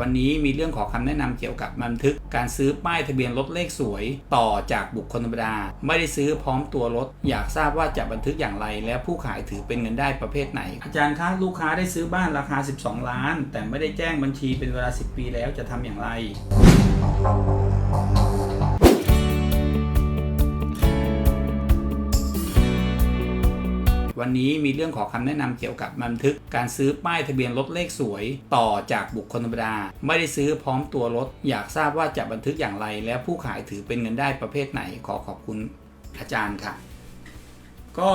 วันนี้มีเรื่องขอคำแนะนำเกี่ยวกับบันทึกการซื้อป้ายทะเบียนรถเลขสวย ต่อจากบุคคลธรรมดา ไม่ได้ซื้อพร้อมตัวรถ อยากทราบว่าจะบันทึกอย่างไร และผู้ขายถือเป็นเงินได้ประเภทไหน อาจารย์คะลูกค้าได้ซื้อบ้านราคา 12 ล้าน แต่ไม่ได้แจ้งบัญชีเป็นเวลา 10 ปีแล้วจะทำอย่างไร วันนี้มีเรื่องขอคำแนะนำเกี่ยวกับบันทึกการซื้อป้ายทะเบียนรถเลขสวย ต่อจากบุคคลธรรมดา ไม่ได้ซื้อพร้อมตัวรถ อยากทราบว่าจะบันทึกอย่างไร และผู้ขายถือเป็นเงินได้ประเภทไหนขอขอบคุณอาจารย์ค่ะ ก็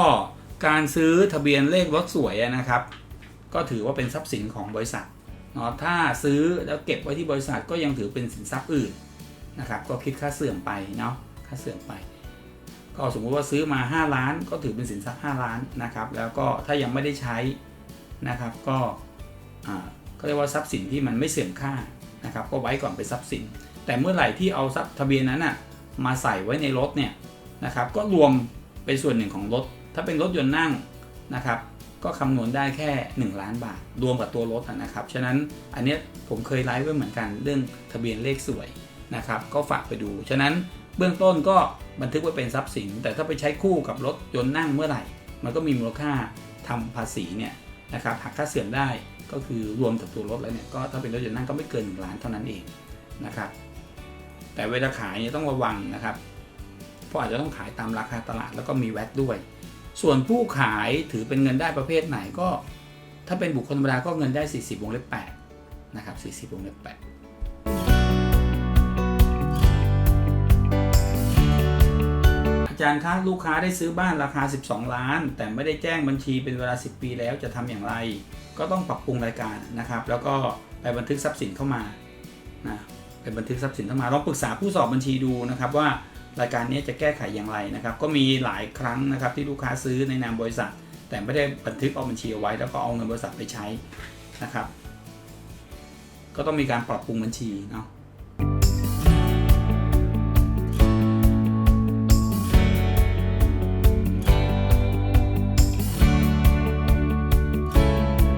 การซื้อทะเบียนเลขรถสวยนะครับ ก็ถือว่าเป็นทรัพย์สินของบริษัทเนาะถ้าซื้อแล้วเก็บไว้ที่บริษัทก็ยังถือเป็นสินทรัพย์อื่นนะครับ ก็คิดค่าเสื่อมไปเนาะค่าเสื่อมไป ก็สมมุติว่าซื้อมา 5 ล้าน ก็ถือเป็นสินทรัพย์ 5 ล้านนะครับ แล้วก็ถ้ายังไม่ได้ใช้นะครับ ก็อ่าก็เรียกว่าทรัพย์สินที่มันไม่เสื่อมค่านะครับ ก็ไว้ก่อนเป็นทรัพย์สิน แต่เมื่อไหร่ที่เอาทรัพย์ทะเบียนนั้นอะมาใส่ไว้ในรถเนี่ยนะครับ ก็รวมเป็นส่วนหนึ่งของรถ ถ้าเป็นรถยนต์นั่งนะครับ ก็คำนวณได้แค่ 1 ล้านบาท รวมกับตัวรถนะครับ ฉะนั้นอันนี้ผมเคยไลฟ์ไว้เหมือนกันเรื่องทะเบียนเลขสวยนะครับ ก็ฝากไปดู ฉะนั้น เบื้องต้นก็บันทึกไว้เป็นทรัพย์สิน แต่ถ้าไปใช้คู่กับรถยนต์นั่งเมื่อไหร่ มันก็มีมูลค่าทำภาษีเนี่ยนะครับหักค่าเสื่อมได้ก็คือรวมกับตัวรถแล้วเนี่ยก็ถ้าเป็นรถยนต์นั่งก็ไม่เกิน1ล้านเท่านั้นเองนะครับ แต่เวลาขายเนี่ยต้องระวังนะครับเพราะอาจจะต้องขายตามราคาตลาดแล้วก็มีแวตด้วย ส่วนผู้ขายถือเป็นเงินได้ประเภทไหนก็ ถ้าเป็นบุคคลธรรมดาก็เงินได้ 40วงเล็บ8นะครับ40วงเล็บ8 อาจารย์คะลูกค้าได้ซื้อบ้านราคา 12 ล้าน แต่ไม่ได้แจ้งบัญชีเป็นเวลา 10 ปีแล้วจะทำอย่างไร ก็ต้องปรับปรุงรายการนะครับ แล้วก็ไปบันทึกทรัพย์สินเข้ามานะไปบันทึกทรัพย์สินเข้ามาลองปรึกษาผู้สอบบัญชีดูนะครับว่ารายการนี้จะแก้ไขอย่างไรนะครับ ก็มีหลายครั้งนะครับที่ลูกค้าซื้อในนามบริษัท แต่ไม่ได้บันทึกเอาบัญชีเอาไว้ แล้วก็เอาเงินบริษัทไปใช้นะครับ ก็ต้องมีการปรับปรุงบัญชีเนาะ